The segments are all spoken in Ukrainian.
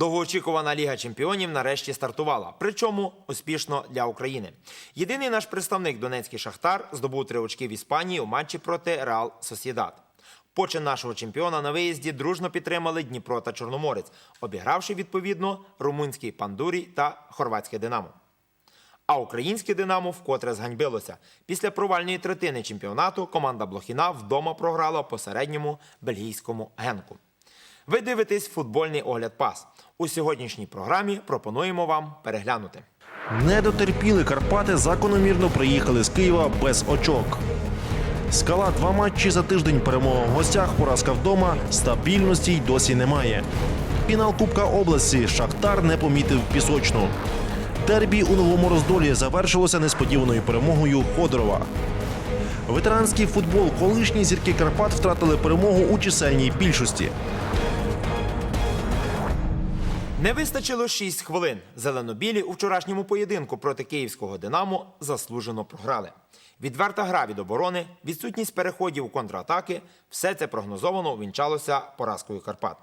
Довгоочікувана Ліга Чемпіонів нарешті стартувала, причому успішно для України. Єдиний наш представник Донецький Шахтар здобув три очки в Іспанії у матчі проти Реал Сосєдад. Почин нашого чемпіона на виїзді дружно підтримали Дніпро та Чорноморець, обігравши відповідно румунський Пандурій та хорватське Динамо. А українське Динамо вкотре зганьбилося. Після провальної третини чемпіонату команда Блохіна вдома програла по середньому бельгійському генку. Ви дивитесь футбольний огляд пас. У сьогоднішній програмі пропонуємо вам переглянути. Не дотерпіли Карпати, закономірно приїхали з Києва без очок. Скала два матчі за тиждень перемога в гостях, поразка вдома, стабільності й досі немає. Фінал Кубка області Шахтар не помітив пісочну. Дербі у новому роздолі завершилося несподіваною перемогою Ходорова. Ветеранський футбол колишні зірки Карпат втратили перемогу у чисельній більшості. Не вистачило 6 хвилин. Зеленобілі у вчорашньому поєдинку проти київського Динамо заслужено програли. Відверта гра від оборони, відсутність переходів у контратаки все це прогнозовано увінчалося поразкою Карпат.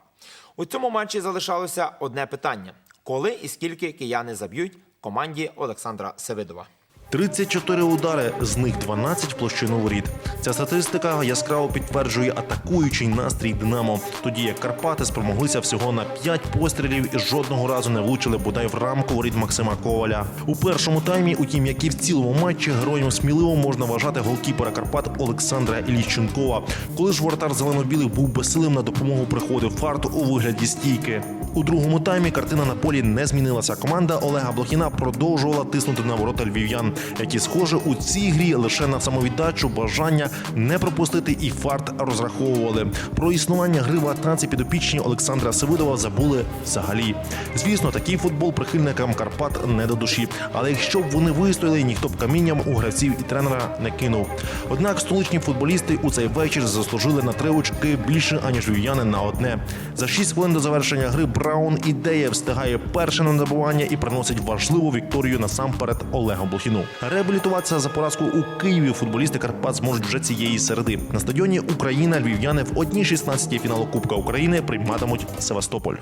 У цьому матчі залишалося одне питання: коли і скільки кияни заб'ють команді Олександра Севидова. 34 удари, з них 12 в площину воріт. Ця статистика яскраво підтверджує атакуючий настрій Динамо. Тоді як Карпати спромоглися всього на 5 пострілів і жодного разу не влучили бодай в рамку воріт Максима Коваля. У першому таймі, утім, як і в цілому матчі, героєм сміливо можна вважати голкіпера Карпат Олександра Іліщенкова. Коли ж воротар зеленобілих був безсилим на допомогу приходив фарт у вигляді стійки. У другому таймі картина на полі не змінилася. Команда Олега Блохіна продовжувала тиснути на ворота львів'ян, які, схоже, у цій грі лише на самовіддачу, бажання не пропустити і фарт розраховували. Про існування гри в атаці підопічні Олександра Севидова забули взагалі. Звісно, такий футбол прихильникам Карпат не до душі. Але якщо б вони вистояли, ніхто б камінням у гравців і тренера не кинув. Однак столичні футболісти у цей вечір заслужили на три очки більше аніж львів'яни на одне. За 6 хвилин до завершення гри Браун ідея встигає перше на набування і приносить важливу вікторію насамперед Олегу Блохіну. Реабілітуватися за поразку у Києві футболісти Карпат зможуть вже цієї середи. На стадіоні Україна львів'яни в одній 16 фіналу Кубка України прийматимуть Севастополь.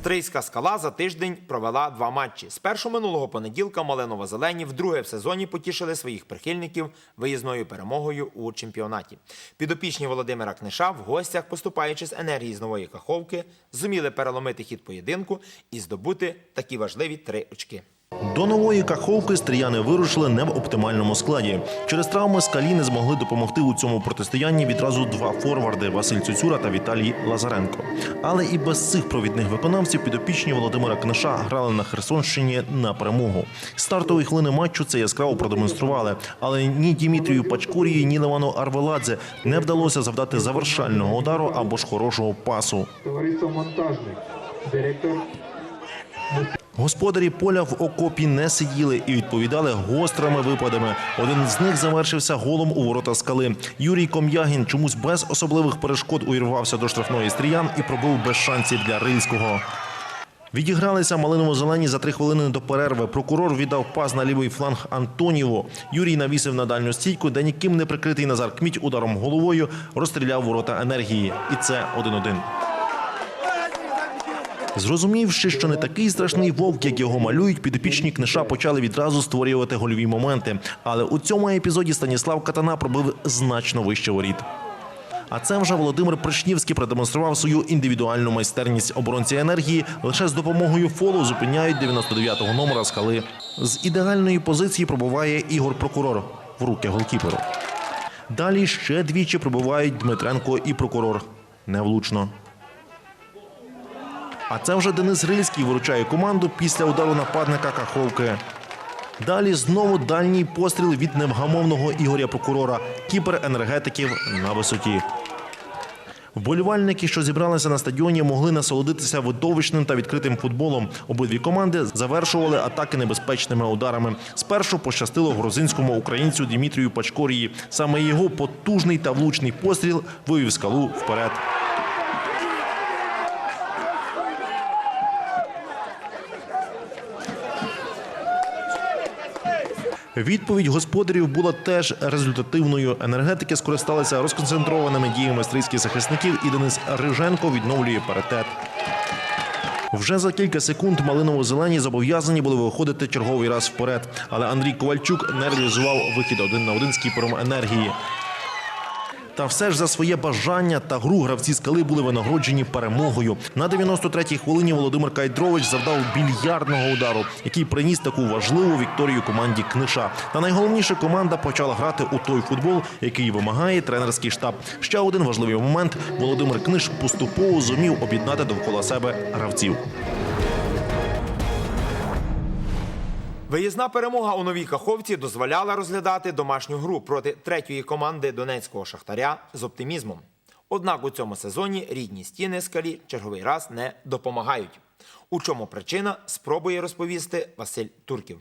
Стрийська скала за тиждень провела два матчі. Спершу минулого понеділка Маленова Зелені вдруге в сезоні потішили своїх прихильників виїзною перемогою у чемпіонаті. Підопічні Володимира Книша в гостях, поступаючи з енергії з нової каховки, зуміли переломити хід поєдинку і здобути такі важливі три очки. До нової каховки стріяни вирушили не в оптимальному складі. Через травми скалі не змогли допомогти у цьому протистоянні відразу два форварди Василь Цюцюра та Віталій Лазаренко. Але і без цих провідних виконавців підопічні Володимира Книша грали на Херсонщині на перемогу. Стартові хвилини матчу це яскраво продемонстрували. Але ні Дімітрію Пачкурії, ні Левану Арвеладзе не вдалося завдати завершального удару або ж хорошого пасу. Товариство монтажник, директор Господарі поля в окопі не сиділи і відповідали гострими випадами. Один з них завершився голом у ворота скали. Юрій Ком'ягін чомусь без особливих перешкод увірвався до штрафної стріян і пробив без шансів для Рильського. Відігралися малиново-зелені за три хвилини до перерви. Прокурор віддав пас на лівий фланг Антоніву. Юрій навісив на дальню стійку, де ніким не прикритий Назар Кміть ударом головою розстріляв ворота енергії. І це 1-1. Зрозумівши, що не такий страшний вовк, як його малюють, підопічні книша почали відразу створювати гольові моменти. Але у цьому епізоді Станіслав Катана пробив значно вище воріт. А це вже Володимир Пришнівський продемонстрував свою індивідуальну майстерність оборонці енергії. Лише з допомогою фолу зупиняють 99-го номера скали. З ідеальної позиції пробуває Ігор Прокурор в руки голкіперу. Далі ще двічі пробувають Дмитренко і прокурор. Невлучно. А це вже Денис Рильський виручає команду після удару нападника Каховки. Далі знову дальній постріл від невгамовного Ігоря Прокурора, кіпер енергетиків на висоті. Вболівальники, що зібралися на стадіоні, могли насолодитися видовищним та відкритим футболом. Обидві команди завершували атаки небезпечними ударами. Спершу пощастило грузинському українцю Дмитрію Пачкорії. Саме його потужний та влучний постріл вивів скалу вперед. Відповідь господарів була теж результативною. Енергетики скористалися розконцентрованими діями стрийських захисників, і Денис Риженко відновлює паритет. Вже за кілька секунд малиново-зелені зобов'язані були виходити черговий раз вперед. Але Андрій Ковальчук не реалізував вихід один на один з кіпером енергії. Та все ж за своє бажання та гру гравці скали були винагороджені перемогою. На 93-й хвилині Володимир Кайдрович завдав більярдного удару, який приніс таку важливу вікторію команді Книша. Та найголовніше команда почала грати у той футбол, який вимагає тренерський штаб. Ще один важливий момент: Володимир Книш поступово зумів об'єднати довкола себе гравців. Виїзна перемога у новій Каховці дозволяла розглядати домашню гру проти третьої команди донецького шахтаря з оптимізмом. Однак у цьому сезоні рідні стіни скалі черговий раз не допомагають. У чому причина спробує розповісти Василь Турків.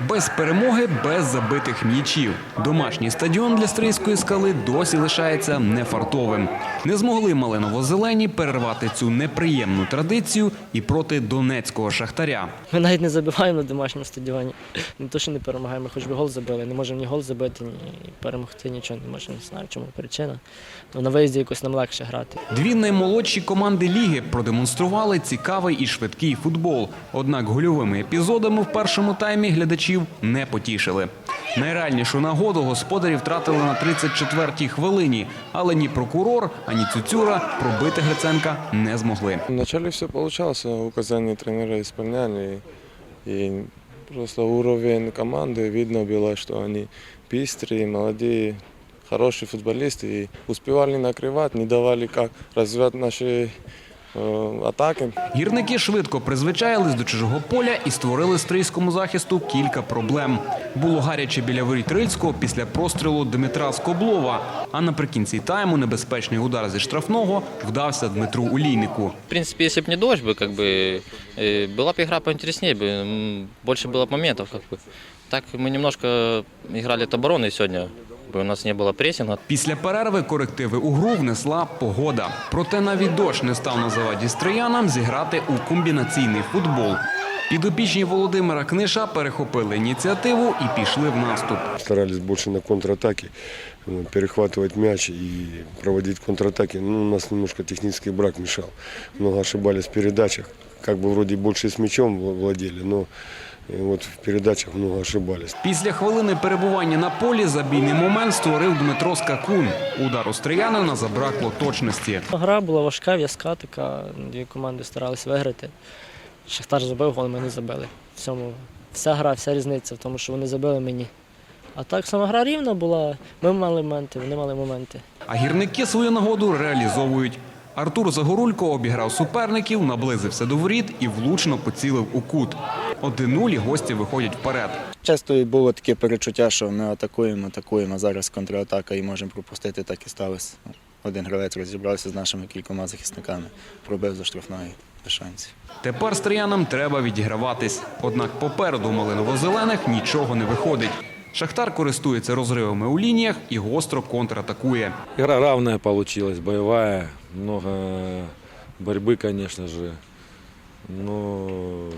Без перемоги, без забитих м'ячів. Домашній стадіон для стрийської скали досі лишається нефартовим. Не змогли малиново-зелені перервати цю неприємну традицію і проти донецького шахтаря. Ми навіть не забиваємо на домашньому стадіоні. Не то, що не перемагаємо, хоч би гол забили. Не можемо ні гол забити, ні перемогти, нічого не можемо. Не знаю, чому причина. Ну, на виїзді якось нам легше грати. Дві наймолодші команди ліги продемонстрували цікавий і швидкий футбол. Однак гольовими епізодами в першому таймі глядачів не потішили. Найреальнішу нагоду господарі втратили на 34-й хвилині, але ні прокурор, ані Цюцюра пробити Гриценка не змогли. Вначале все получалось, а указания тренера исполняли. И просто уровень команды видно было, что они быстрые, молодые, хорошие футболисты. И успевали накрывать, не давали как развивать наши э, атаки. Гірники швидко призвичаїлись до чужого поля і створили стрийському захисту кілька проблем. Було гаряче біля воріт Рильського після прострілу Дмитра Скоблова. А наприкінці тайму небезпечний удар зі штрафного вдався Дмитру Улійнику. В принципе, если бы не дождь, бы, как бы, э, была бы игра поинтереснее, бы, м, больше было бы моментов. Как бы. Так мы немножко играли от обороны сегодня, бы у нас не было прессинга. Після перерви корективи у гру внесла погода. Проте навіть дощ не став на заваді стріянам зіграти у комбінаційний футбол. Підопічні Володимира Книша перехопили ініціативу і пішли в наступ. старались больше на контратаке э, перехватывать мяч и проводить контратаки. Ну, у нас немножко технический брак мешал. Много ошибались в передачах. Как бы вроде больше с мячом вла- владели, но вот в передачах много ошибались. Після хвилини перебування на полі забійний момент створив Дмитро Скакун. Удар у забракло точності. Гра була важка, в'язка така. Дві команди старалися виграти. Шахтар забив гол, ми не забили. В цьому вся гра, вся різниця в тому, що вони забили мені. А так сама гра рівна була. Ми мали моменти, вони мали моменти. А гірники свою нагоду реалізовують. Артур Загорулько обіграв суперників, наблизився до воріт і влучно поцілив у кут. 1-0 і гості виходять вперед. Часто і було таке перечуття, що ми атакуємо, атакуємо, а зараз контратака і можемо пропустити, так і сталося. Один гравець розібрався з нашими кількома захисниками, пробив за штрафної шансів. Тепер стріянам треба відіграватись. Однак попереду малиново-зелених нічого не виходить. Шахтар користується розривами у лініях і гостро контратакує. Игра равная получилась, боевая, много борьбы, конечно же. Но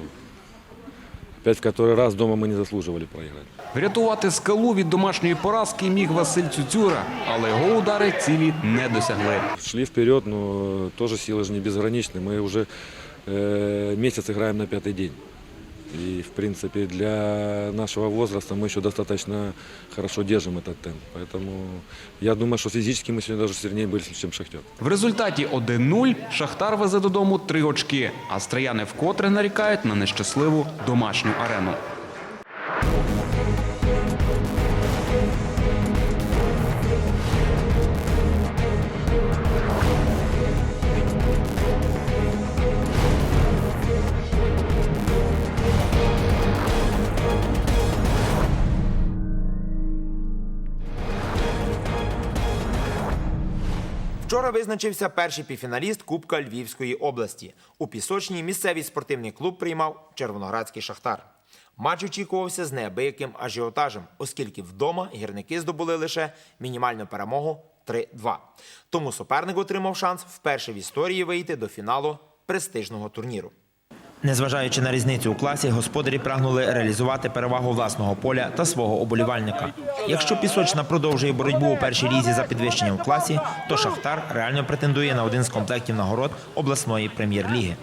опять в который раз дома мы не заслуживали проиграть. Врятувати скалу від домашньої поразки міг Василь Цюцюра, але його удари цілі не досягли. Шли вперед, но тоже силы же не безграничны. Мы уже э, месяц играем на пятый день. И, в принципе, для нашего возраста мы еще достаточно хорошо держим этот темп. Поэтому я думаю, что физически мы сегодня даже сильнее были, чем Шахтер. В результаті 1-0 Шахтар везе додому три очки, а стріяни вкотре нарікають на нещасливу домашню арену. Вчора визначився перший півфіналіст Кубка Львівської області. У пісочній місцевий спортивний клуб приймав червоноградський шахтар. Матч очікувався з неабияким ажіотажем, оскільки вдома гірники здобули лише мінімальну перемогу 3-2. Тому суперник отримав шанс вперше в історії вийти до фіналу престижного турніру. Незважаючи на різницю у класі, господарі прагнули реалізувати перевагу власного поля та свого оболівальника. Якщо пісочна продовжує боротьбу у першій лізі за підвищення у класі, то Шахтар реально претендує на один з комплектів нагород обласної прем'єр-ліги.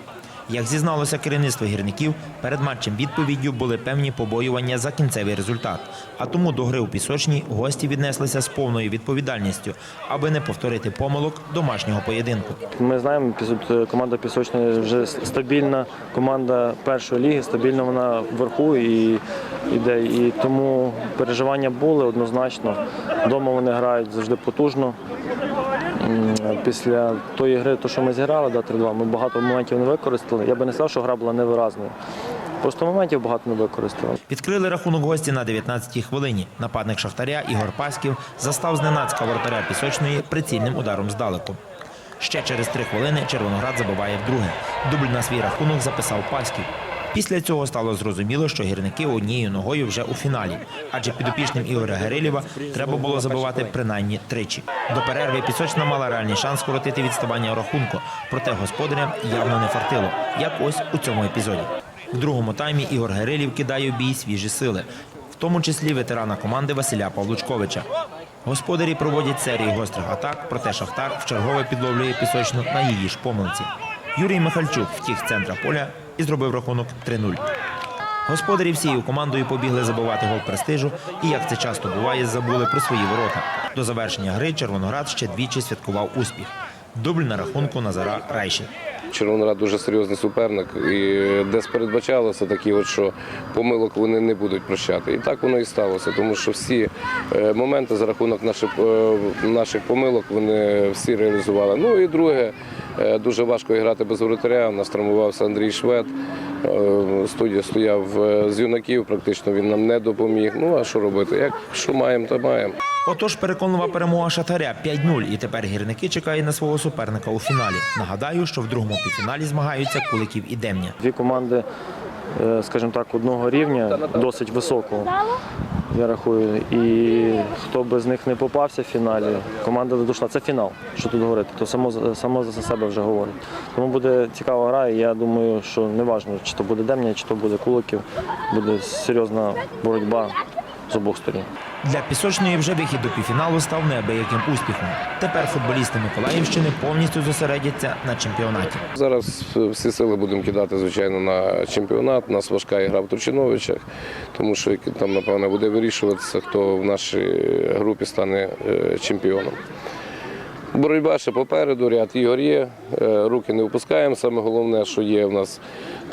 Як зізналося керівництво гірників, перед матчем відповіддю були певні побоювання за кінцевий результат. А тому до гри у пісочній гості віднеслися з повною відповідальністю, аби не повторити помилок домашнього поєдинку. Ми знаємо, команда пісочна вже стабільна команда першої ліги, стабільна вона вверху і іде. І тому переживання були однозначно. Дома вони грають завжди потужно. Після тої гри, то, що ми зіграли, да, 3-2, ми багато моментів не використали. Я би не сказав, що гра була невиразною. Просто моментів багато не використали. Відкрили рахунок гості на 19-й хвилині. Нападник Шахтаря Ігор Пасків застав зненацька воротаря пісочної прицільним ударом здалеку. Ще через три хвилини Червоноград забиває вдруге. Дубль на свій рахунок записав Пасків. Після цього стало зрозуміло, що гірники однією ногою вже у фіналі, адже підопічним Ігоря Герилєва треба було забивати принаймні тричі. До перерви пісочна мала реальний шанс скоротити відставання рахунку, проте господарям явно не фартило, як ось у цьому епізоді. В другому таймі Ігор Герилів кидає в бій свіжі сили, в тому числі ветерана команди Василя Павлучковича. Господарі проводять серію гострих атак, проте Шахтар вчергове підловлює пісочну на її ж помилці. Юрій Михальчук втік з центра поля і зробив рахунок 3-0. Господарі всією командою побігли забивати гол престижу і, як це часто буває, забули про свої ворота. До завершення гри Червоноград ще двічі святкував успіх. Дубль на рахунку Назара Райші. Червоноград дуже серйозний суперник, і десь передбачалося такі, от, що помилок вони не будуть прощати. І так воно і сталося, тому що всі е, моменти за рахунок наших, е, наших помилок вони всі реалізували. Ну і друге, е, дуже важко грати без воротаря. У нас травмувався Андрій Швед. Е, Студія стояв е, з юнаків, практично він нам не допоміг. Ну а що робити? Як що маємо, то маємо. Отож, переконлива перемога шатаря 5-0. І тепер гірники чекають на свого суперника у фіналі. Нагадаю, що в другому півфіналі змагаються Куликів і Демня. Дві команди, скажімо так, одного рівня, досить високого, я рахую. І хто би з них не попався в фіналі, команда дошла. Це фінал, що тут говорити, то само, само за себе вже говорить. Тому буде цікава гра, і я думаю, що не важливо, чи то буде Демня, чи то буде Куликів, буде серйозна боротьба з обох сторін. Для пісочної вже вихід до півфіналу став неабияким успіхом. Тепер футболісти Миколаївщини повністю зосередяться на чемпіонаті. Зараз всі сили будемо кидати, звичайно, на чемпіонат. У нас важка ігра в Турчиновичах, тому що там, напевно, буде вирішуватися, хто в нашій групі стане е, чемпіоном. Боротьба ще попереду, ряд ігор є, е, руки не опускаємо. Саме головне, що є в нас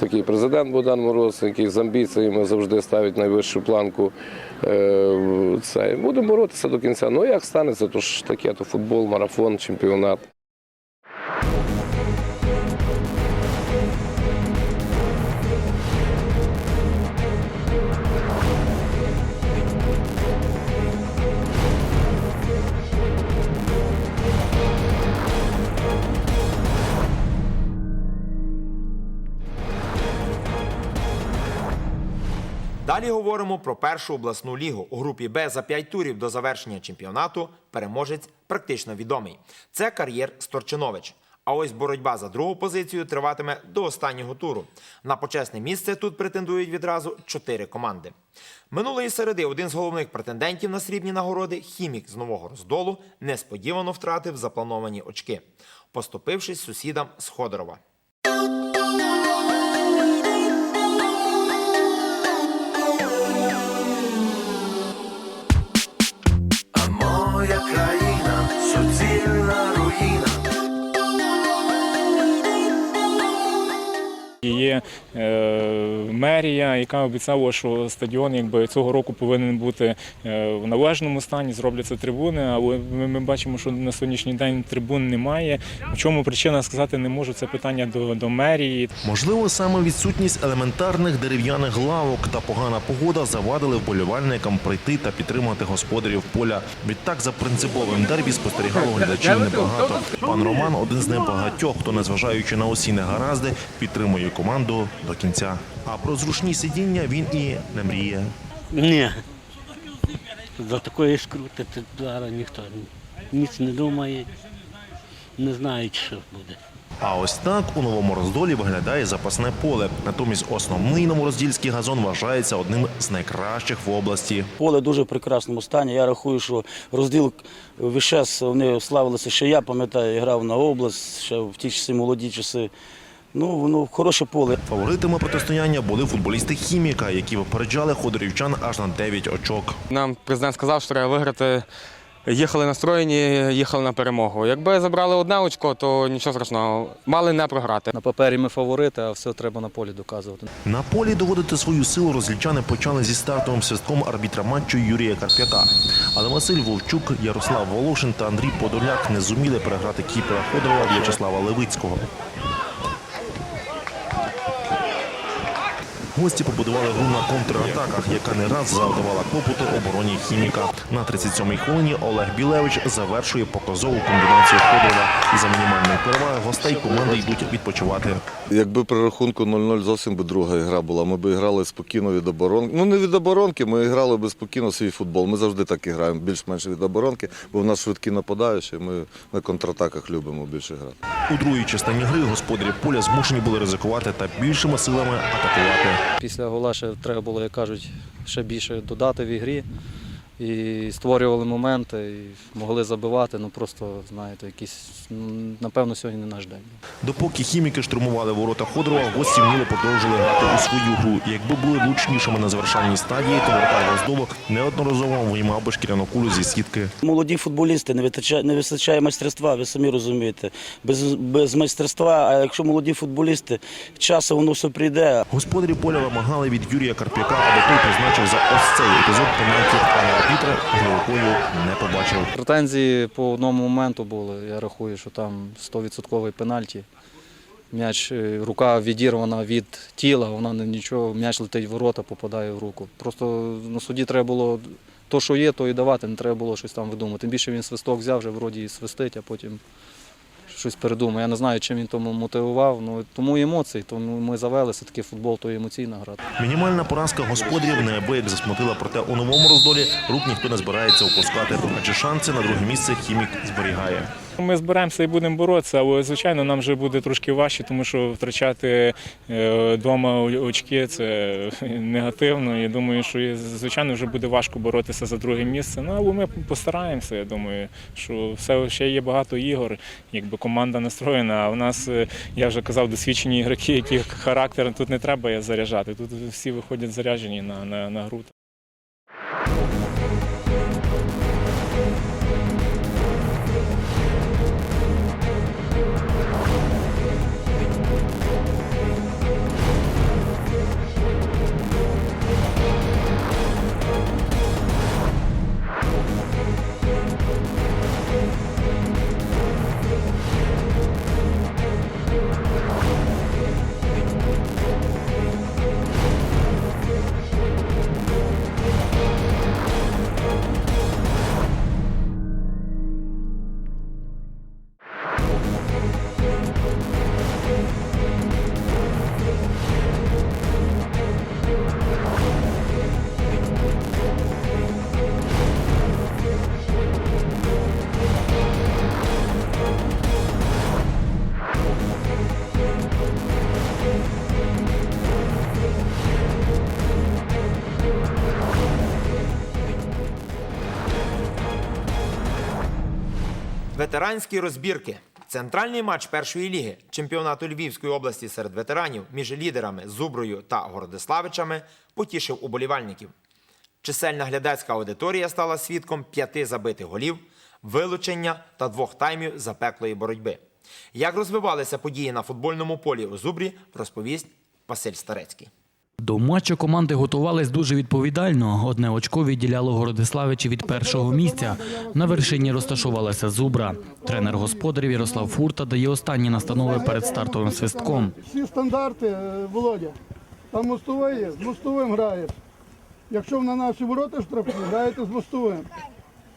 такий президент Богдан Мороз, який з амбіціями завжди ставить найвищу планку. Е. Будемо боротися до кінця. Ну як станеться, то ж таке, то футбол, марафон, чемпіонат. Далі говоримо про першу обласну лігу. У групі Б за 5 турів до завершення чемпіонату переможець практично відомий. Це кар'єр Сторчинович. А ось боротьба за другу позицію триватиме до останнього туру. На почесне місце тут претендують відразу чотири команди. Минулої середи один з головних претендентів на срібні нагороди, хімік з нового роздолу, несподівано втратив заплановані очки, поступившись сусідам з Ходорова. Є е. Мерія, яка обіцяла, що стадіон якби цього року повинен бути е, в належному стані, зробляться трибуни. Але ми, бачимо, що на сьогоднішній день трибун немає. В чому причина сказати не можу. Це питання до, до мерії. Можливо, саме відсутність елементарних дерев'яних лавок та погана погода завадили вболівальникам прийти та підтримати господарів поля. Відтак за принциповим дербі спостерігало глядачів небагато. Пан Роман один з небагатьох, хто, незважаючи на усі негаразди, підтримує команду до кінця. А про зручні сидіння він і не мріє. Ні. За такої скрутити зараз ніхто ніц не думає, не знають, що буде. А ось так у новому роздолі виглядає запасне поле. Натомість основний новороздільський газон вважається одним з найкращих в області. Поле дуже в прекрасному стані. Я рахую, що розділ весь час вони славилися, що я пам'ятаю, я грав на область ще в ті часи, молоді часи. Ну, воно хороше поле. Фаворитами протистояння були футболісти хіміка, які випереджали ходорівчан аж на 9 очок. Нам президент сказав, що треба виграти. Їхали настроєні, їхали на перемогу. Якби забрали одне очко, то нічого страшного. Мали не програти. На папері ми фаворити, а все треба на полі доказувати. На полі доводити свою силу розлічани почали зі стартовим свистком арбітра матчу Юрія Карп'яка. Але Василь Вовчук, Ярослав Волошин та Андрій Подоляк не зуміли переграти кіпера Ходорова В'ячеслава Левицького. Гості побудували гру на контратаках, яка не раз завдавала клопоту обороні хіміка. На 37-й хвилині Олег Білевич завершує показову комбінацію Ходорова. За мінімальної переваги гостей команди йдуть відпочивати. Якби при рахунку 0-0 зовсім би друга гра була. Ми б грали спокійно від оборонки. Ну не від оборонки, ми грали би спокійно свій футбол. Ми завжди так і граємо, більш-менш від оборонки, бо в нас швидкі нападаючі, ми на контратаках любимо більше грати. У другій частині гри господарі поля змушені були ризикувати та більшими силами атакувати. Після гола ще треба було, як кажуть, ще більше додати в ігрі. І створювали моменти, і могли забивати, ну просто, знаєте, якісь, м, напевно, сьогодні не наш день. Допоки хіміки штурмували ворота Ходорова, гості вміло продовжили грати у свою гру. Якби були влучнішими на завершальній стадії, то вратар Роздолок неодноразово виймав би шкіряну кулю зі сітки. Молоді футболісти, не вистачає, не вистачає майстерства, ви самі розумієте. Без, без майстерства, а якщо молоді футболісти, часу воно все прийде. Господарі поля вимагали від Юрія Карп'яка, аби той призначив за ось цей епізод пенальті, арбітра рукою не побачив. Претензії по одному моменту були. Я рахую, що там 100% пенальті. М'яч, е, рука відірвана від тіла, вона не нічого, м'яч летить в ворота, попадає в руку. Просто на суді треба було то, що є, то і давати, не треба було щось там видумати. Тим більше він свисток взяв, вже вроді і свистить, а потім щось передумав. Я не знаю, чим він тому мотивував. Ну, тому емоції, тому ми завели все таки футбол, то емоційна гра. Мінімальна поразка господарів неабияк засмутила, проте у новому роздолі рук ніхто не збирається опускати, адже шанси на друге місце хімік зберігає. Ми зберемося і будемо боротися, але звичайно нам вже буде трошки важче, тому що втрачати вдома очки це негативно. Я думаю, що звичайно вже буде важко боротися за друге місце. Ну але ми постараємося. Я думаю, що все ще є багато ігор, якби команда настроєна. А в нас, е, я вже казав, досвідчені ігроки, які характер тут не треба заряджати. Тут всі виходять заряджені на, на, на гру. Ветеранські розбірки. Центральний матч першої ліги чемпіонату Львівської області серед ветеранів між лідерами Зуброю та Городиславичами потішив уболівальників. Чисельна глядацька аудиторія стала свідком п'яти забитих голів, вилучення та двох таймів запеклої боротьби. Як розвивалися події на футбольному полі у Зубрі, розповість Василь Старецький. До матчу команди готувались дуже відповідально. Одне очко відділяло Городиславичі від першого місця. На вершині розташувалася зубра. Тренер господарів Ярослав Фурта дає останні настанови перед стартовим свистком. Всі стандарти, е, Володя. Там мостовий з мостовим граєш. Якщо на наші ворота штрафні, граєте з мостовим.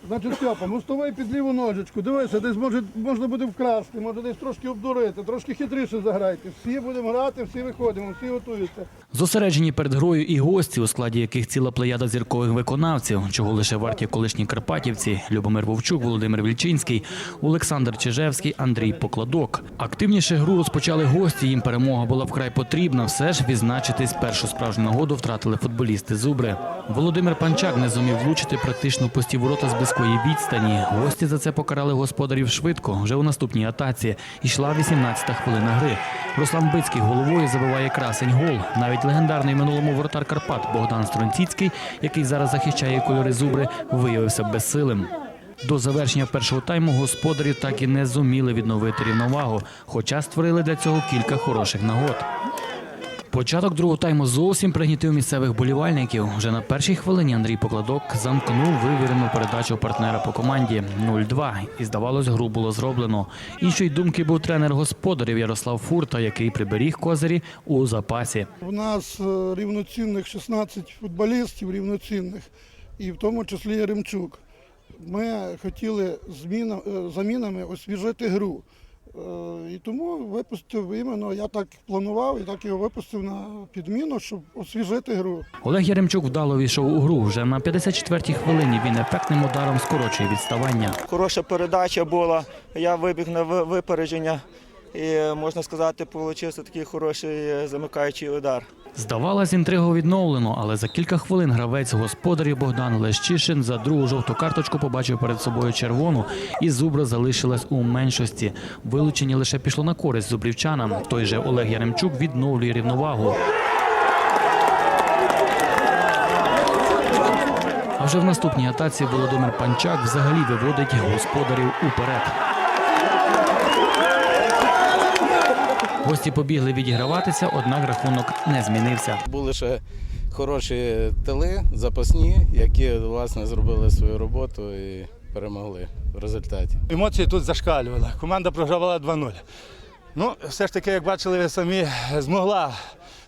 Значить, Степа, мостовий під ліву ножичку. Дивися, десь може, можна буде вкрасти, може десь трошки обдурити, трошки хитріше заграйте. Всі будемо грати, всі виходимо, всі готуються. Зосереджені перед грою і гості, у складі яких ціла плеяда зіркових виконавців, чого лише варті колишні карпатівці Любомир Вовчук, Володимир Вільчинський, Олександр Чижевський, Андрій Покладок. Активніше гру розпочали гості. Їм перемога була вкрай потрібна. Все ж відзначитись першу справжню нагоду втратили футболісти Зубри. Володимир Панчак не зумів влучити практично пусті ворота з близької відстані. Гості за це покарали господарів швидко. Вже у наступній атаці йшла 18-та хвилина гри. Руслан Бицький головою забиває красень гол. Навіть легендарний минулому воротар Карпат Богдан Стронціцький, який зараз захищає кольори зубри, виявився безсилим. До завершення першого тайму господарі так і не зуміли відновити рівновагу, хоча створили для цього кілька хороших нагод. Початок другого тайму зовсім пригнітив місцевих болівальників. Вже на першій хвилині Андрій Покладок замкнув вивірену передачу партнера по команді 0-2. І здавалось, гру було зроблено. Іншої думки був тренер господарів Ярослав Фурта, який приберіг козирі у запасі. У нас е, рівноцінних 16 футболістів, рівноцінних, і в тому числі Яремчук. Ми хотіли е, замінами освіжити гру. Е, І тому випустив іменно, я так планував і так його випустив на підміну, щоб освіжити гру. Олег Яремчук вдало війшов у гру. Вже на 54-й хвилині він ефектним ударом скорочує відставання. Хороша передача була. Я вибіг на випередження і можна сказати, отримав такий хороший е, замикаючий удар. Здавалось, інтригу відновлено, але за кілька хвилин гравець господарів Богдан Лещишин за другу жовту карточку побачив перед собою червону, і зубра залишилась у меншості. Вилучення лише пішло на користь зубрівчанам. Той же Олег Яремчук відновлює рівновагу. А вже в наступній атаці Володимир Панчак взагалі виводить господарів уперед. Гості побігли відіграватися, однак рахунок не змінився. Були ще хороші тили, запасні, які власне зробили свою роботу і перемогли в результаті. Емоції тут зашкалювали. Команда програвала 2-0. Ну, все ж таки, як бачили ви самі, змогла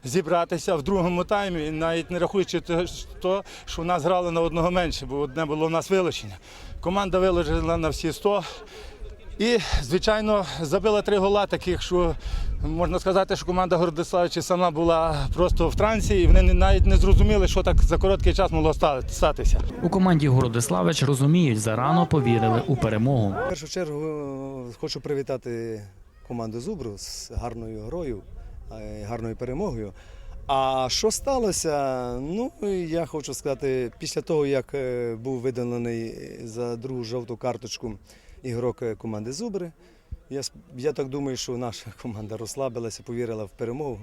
зібратися в другому таймі, навіть не рахуючи те, що в нас грали на одного менше, бо одне було в нас вилучення. Команда виложила на всі 100. І, звичайно, забила три гола, таких, що можна сказати, що команда Городиславичі сама була просто в трансі, і вони не- навіть не зрозуміли, що так за короткий час могло статися. У команді Городиславич розуміють, зарано повірили у перемогу. В першу чергу е, хочу привітати команду Зубру з гарною грою, е, гарною перемогою. А що сталося? Ну, я хочу сказати, після того, як е, був видалений за другу жовту карточку ігрок е, команди Зубри, я, я так думаю, що наша команда розслабилася, повірила в перемогу.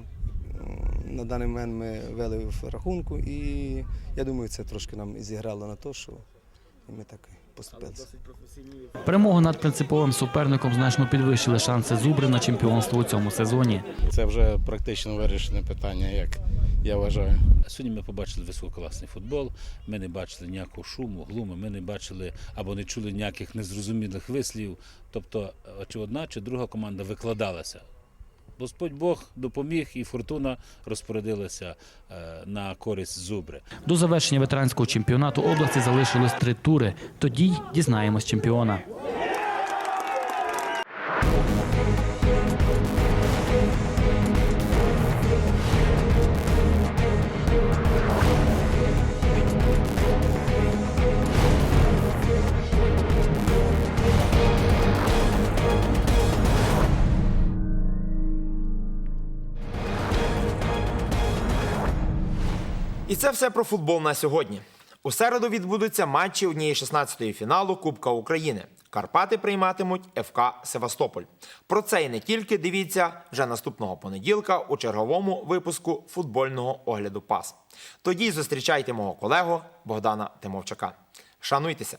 На даний момент ми вели в рахунку, і я думаю, це трошки нам зіграло на те, що ми так і поступилися. Перемога над принциповим суперником значно підвищили шанси зубри на чемпіонство у цьому сезоні. Це вже практично вирішене питання, як я вважаю. Сьогодні ми побачили висококласний футбол. Ми не бачили ніякого шуму, глуму. Ми не бачили або не чули ніяких незрозумілих вислів. Тобто, е, чи одна, чи друга команда викладалася. Господь Бог допоміг, і фортуна розпорядилася е, на користь зубри. До завершення ветеранського чемпіонату області залишилось три тури. Тоді дізнаємось чемпіона. І це все про футбол на сьогодні. У середу відбудуться матчі однієї 16-ї фіналу Кубка України. Карпати прийматимуть ФК Севастополь. Про це і не тільки дивіться вже наступного понеділка у черговому випуску футбольного огляду ПАС. Тоді зустрічайте мого колегу Богдана Тимовчака. Шануйтеся!